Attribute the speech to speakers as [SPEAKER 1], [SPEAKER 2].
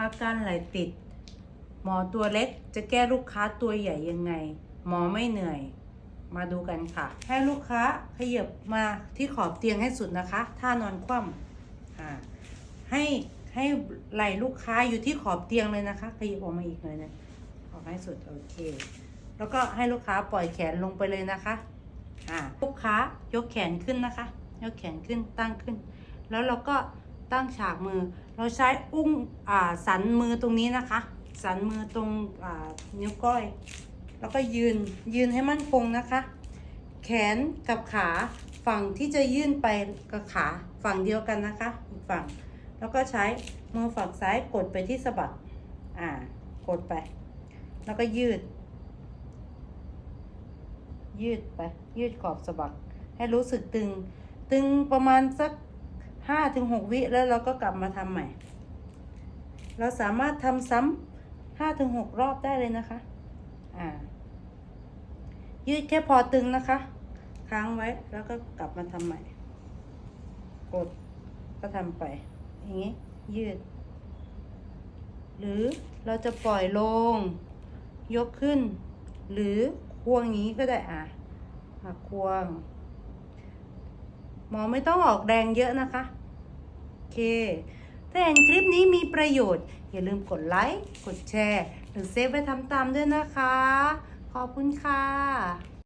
[SPEAKER 1] อาการไหลติด หมอตัวเล็กจะแก้ลูกค้าตัวใหญ่ยังไง หมอไม่เหนื่อย มาดูกันค่ะ ให้ลูกค้าขยับมาที่ขอบเตียงให้สุดนะคะท่านอนคว่ำให้ให้ไหลลูกค้าอยู่ที่ขอบเตียงเลยนะคะ ขยับออกมาอีกหน่อยนึงออกให้สุดโอเค แล้วก็ให้ลูกค้าปล่อยแขนลงไปเลยนะคะลูกค้ายกแขนขึ้นนะคะ ยกแขนขึ้นตั้งขึ้น แล้วเราก็ ตั้งฉากมือ เราใช้อุ้งสันมือตรงนี้นะคะ สันมือตรงนิ้วก้อย แล้วก็ยืนยืนให้มั่นคงนะคะ แขนกับขาฝั่งที่จะยื่นไปกับขาฝั่งเดียวกันนะคะอีกฝั่ง แล้วก็ใช้มือฝั่งซ้ายกดไปที่สะบักอ่ากดไป แล้วก็ยืด ยืดไป ยืดขอบสะบัก ให้รู้สึกตึง ตึงประมาณสัก ห้าถึงหกวิแล้วเราก็กลับมาทำใหม่ เราสามารถทำซ้ำห้าถึงหกรอบได้เลยนะคะ อ่า ยืดแค่พอตึงนะคะ ค้างไว้แล้วก็กลับมาทำใหม่ กดก็ทำไป อย่างนี้ ยืด หรือเราจะปล่อยลง ยกขึ้น หรือควงอย่างนี้ก็ได้อะหักควง หมอไม่ต้องออกแรงเยอะนะคะโอเคถ้าเห็นคลิปนี้มีประโยชน์ อย่าลืมกดไลค์กดแชร์ หรือเซฟไว้ทำตามด้วยนะคะ ขอบคุณค่ะ